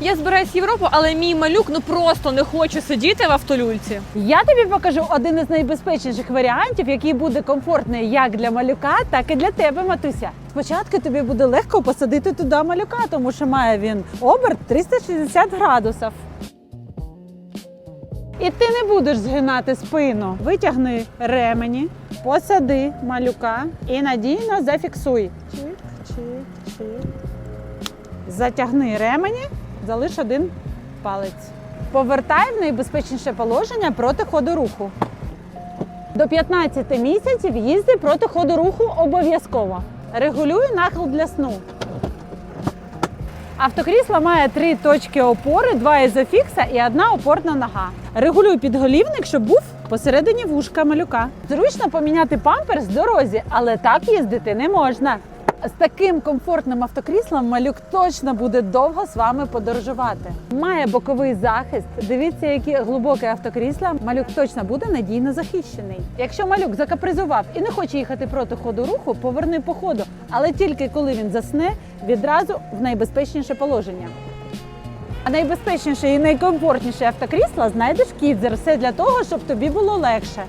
Я збираюсь в Європу, але мій малюк ну просто не хоче сидіти в автолюльці. Я тобі покажу один із найбезпечніших варіантів, який буде комфортний як для малюка, так і для тебе, матуся. Спочатку тобі буде легко посадити туди малюка, тому що має він оберт 360 градусів. І ти не будеш згинати спину. Витягни ремені, посади малюка і надійно зафіксуй. Чик, чик, чик. Затягни ремені, залиш один палець. Повертай в найбезпечніше положення проти ходу руху. До 15 місяців їзди проти ходу руху обов'язково. Регулюй нахил для сну. Автокрісло має три точки опори, два ізофікса і одна опорна нога. Регулюй підголівник, щоб був посередині вушка малюка. Зручно поміняти памперс в дорозі, але так їздити не можна. З таким комфортним автокріслом малюк точно буде довго з вами подорожувати. Має боковий захист. Дивіться, які глибоке автокрісла. Малюк точно буде надійно захищений. Якщо малюк закапризував і не хоче їхати проти ходу руху, поверни по ходу, але тільки коли він засне, відразу в найбезпечніше положення. А найбезпечніше і найкомфортніше автокрісло знайдеш Кідзер. Все для того, щоб тобі було легше.